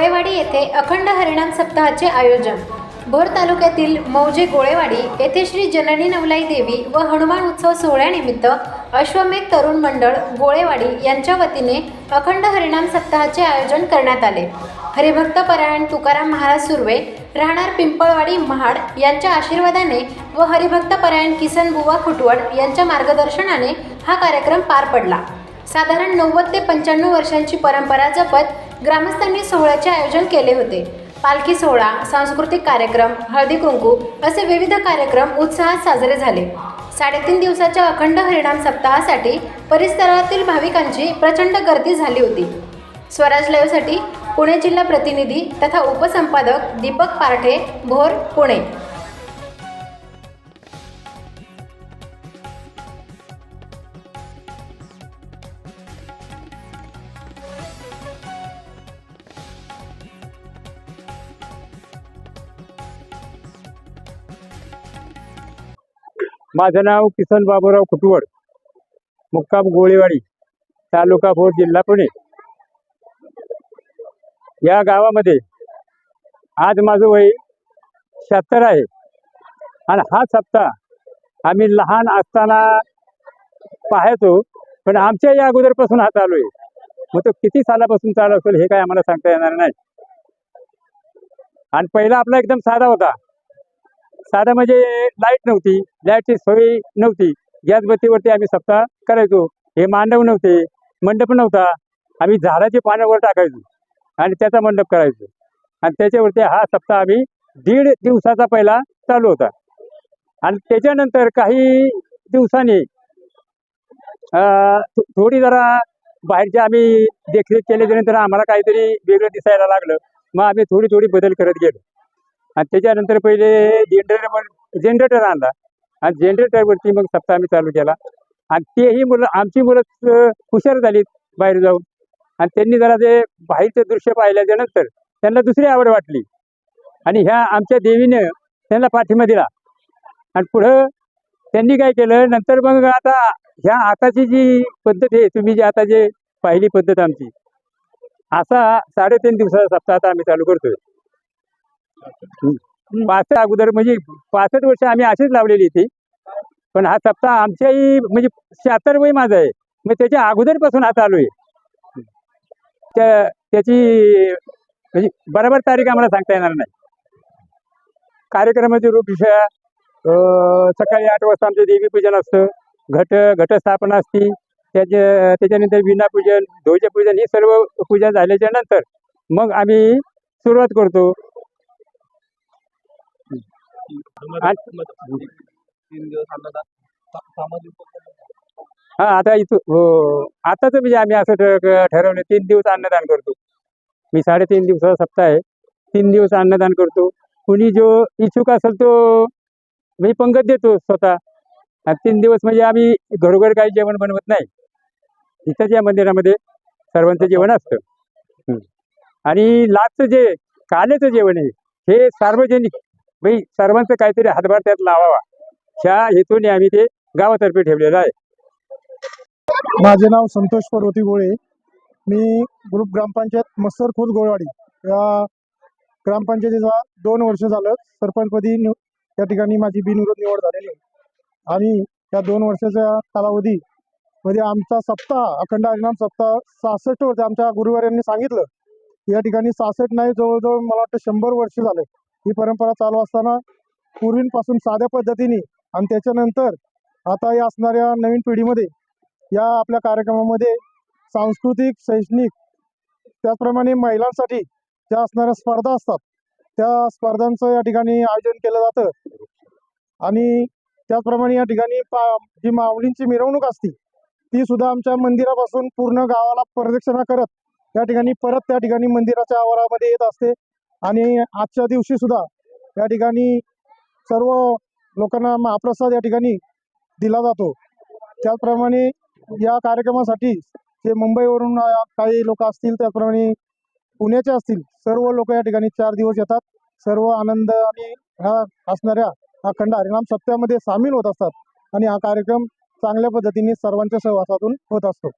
गोळेवाडी येथे अखंड हरिणाम सप्ताहाचे आयोजन. भोर तालुक्यातील मौजे गोळेवाडी येथे श्री जननी नवलाई देवी व हनुमान उत्सव सोहळ्यानिमित्त अश्वमेघ तरुण मंडळ गोळेवाडी यांच्या वतीने अखंड हरिणाम सप्ताहाचे आयोजन करण्यात आले. हरिभक्त परायण तुकाराम महाराज सुर्वे राहणार पिंपळवाडी महाड यांच्या आशीर्वादाने व हरिभक्त परायण किसन बुवा खुटवड यांच्या मार्गदर्शनाने हा कार्यक्रम पार पडला. साधारण नव्वद ते पंच्याण्णव वर्षांची परंपरा जपत ग्रामस्थांनी सोहळ्याचे आयोजन केले होते. पालखी सोहळा सांस्कृतिक कार्यक्रम हळदी कुंकू असे विविध कार्यक्रम उत्साहात साजरे झाले. साडेतीन दिवसाच्या अखंड हरिणाम सप्ताहासाठी परिसरातील भाविकांची प्रचंड गर्दी झाली होती. स्वराज लाईव्हसाठी पुणे जिल्हा प्रतिनिधी तथा उपसंपादक दीपक पारठे भोर पुणे. माझं नाव किसन बाबूराव खुटवड मुक्काम गोळेवाडी तालुका भोर जिल्हा पुणे. या गावामध्ये आज माझं वय शहात्तर आहे. आणि हा सप्ताह आम्ही लहान असताना पाहायचो पण आमच्या या अगोदरपासून हा चालू आहे. मग तो किती सालापासून चालू असेल हे काय आम्हाला सांगता येणार नाही. आणि पहिला आपला एकदम साधा होता. साधं म्हणजे लाइट नव्हती लाईटची सोय नव्हती. गॅस बत्तीवरती आम्ही सप्ताह करायचो. हे मांडव नव्हते मंडप नव्हता. आम्ही झाडाची पाण्यावर टाकायचो आणि त्याचा मंडप करायचो. आणि त्याच्यावरती हा सप्ताह आम्ही दीड दिवसाचा पहिला चालू होता. आणि त्याच्यानंतर काही दिवसांनी अं, थोडी जरा बाहेरच्या आम्ही देखरेख केल्याच्यानंतर आम्हाला काहीतरी वेगळं दिसायला लागलं. मग आम्ही थोडी थोडी बदल करत गेलो. आणि त्याच्यानंतर पहिले जनरेटर जनरेटर आणला. आणि जनरेटरवरती मग सप्ताह आम्ही चालू केला. आणि तेही मुलं आमची मुलं हुशार झालीत बाहेर जाऊन. आणि त्यांनी जरा ते बाहेरचं दृश्य पाहिल्याच्या नंतर त्यांना दुसरी आवड वाटली. आणि ह्या आमच्या देवीनं त्यांना पाठिंबा दिला. आणि पुढं त्यांनी काय केलं नंतर मग आता ह्या आताची जी पद्धत आहे तुम्ही जी आता जे पाहिली पद्धत आमची असा साडेतीन दिवसाचा सप्ताह आता आम्ही चालू करतोय. पासष्ट अगोदर म्हणजे पासष्ट वर्ष आम्ही अशीच लावलेली ती पण हा सप्ताह आमच्याही म्हणजे शहात्तर वय माझं आहे. मग त्याच्या अगोदरपासून हा चालू आहे. त्या त्याची म्हणजे बरोबर तारीख आम्हाला सांगता येणार नाही. कार्यक्रमाची रूप सकाळी आठ वाजता आमचं देवीपूजन असतं. घट घटस्थापना असती. त्याच्या त्याच्यानंतर विणापूजन ध्वजपूजन हे सर्व पूजा झाल्याच्यानंतर मग आम्ही सुरुवात करतो आणि- तीन दिवस अन्नदान सा- सामाजिक हा आता इथं हो. आताच म्हणजे आम्ही असं ठरवलं तीन दिवस अन्नदान करतो. मी साडेतीन दिवसाचा सप्ताह आहे. तीन दिवस अन्नदान करतो. कुणी जो इच्छुक असेल तो मी पंगत देतो स्वतः. आणि तीन दिवस म्हणजे आम्ही घरोघर काही जेवण बनवत नाही. इथंच या मंदिरामध्ये सर्वांचं जेवण असतं. आणि लास्टचं जे कालेचं जेवण आहे हे सार्वजनिक भाई सर्वांचं काहीतरी हातभार त्यात लावावा. ह्या हेतूने आम्ही ते गावातर्फे ठेवलेलं आहे. माझे नाव संतोष पर्वती गोळे. मी ग्रुप ग्रामपंचायत मस्तर खुर्द गोळवाडी. या ग्रामपंचायतीचा दोन वर्ष झालं सरपंचपदी त्या या ठिकाणी माझी बिनविरोध निवड झालेली आहे. आणि या दोन वर्षाच्या कालावधी मध्ये आमचा सप्ताह अखंड हरिनाम सप्ताह सहासष्ट वर्ष आमच्या गुरुवारांनी सांगितलं. या ठिकाणी सहासष्ट नाही जवळजवळ मला वाटतं शंभर वर्ष झाले. ही परंपरा चालू असताना पूर्वींपासून साध्या पद्धतीने आणि त्याच्यानंतर आता या असणाऱ्या नवीन पिढीमध्ये या आपल्या कार्यक्रमामध्ये सांस्कृतिक शैक्षणिक त्याचप्रमाणे महिलांसाठी ज्या असणाऱ्या स्पर्धा असतात त्या स्पर्धांचं या ठिकाणी आयोजन केलं जातं. आणि त्याचप्रमाणे या ठिकाणी पा जी माऊलींची मिरवणूक असते ती सुद्धा आमच्या मंदिरापासून पूर्ण गावाला प्रदक्षिणा करत या ठिकाणी परत त्या ठिकाणी मंदिराच्या आवारामध्ये येत असते. आणि आजच्या दिवशी सुद्धा या ठिकाणी सर्व लोकांना महाप्रसाद या ठिकाणी दिला जातो. त्याचप्रमाणे या कार्यक्रमासाठी जे मुंबईवरून काही लोक असतील त्याचप्रमाणे पुण्याचे असतील सर्व लोक या ठिकाणी चार दिवस येतात. सर्व आनंद आणि ह्या असणाऱ्या अखंड हरिनाम सप्त्यामध्ये सामील होत असतात. आणि हा कार्यक्रम चांगल्या पद्धतीने सर्वांच्या सहवासातून होत असतो.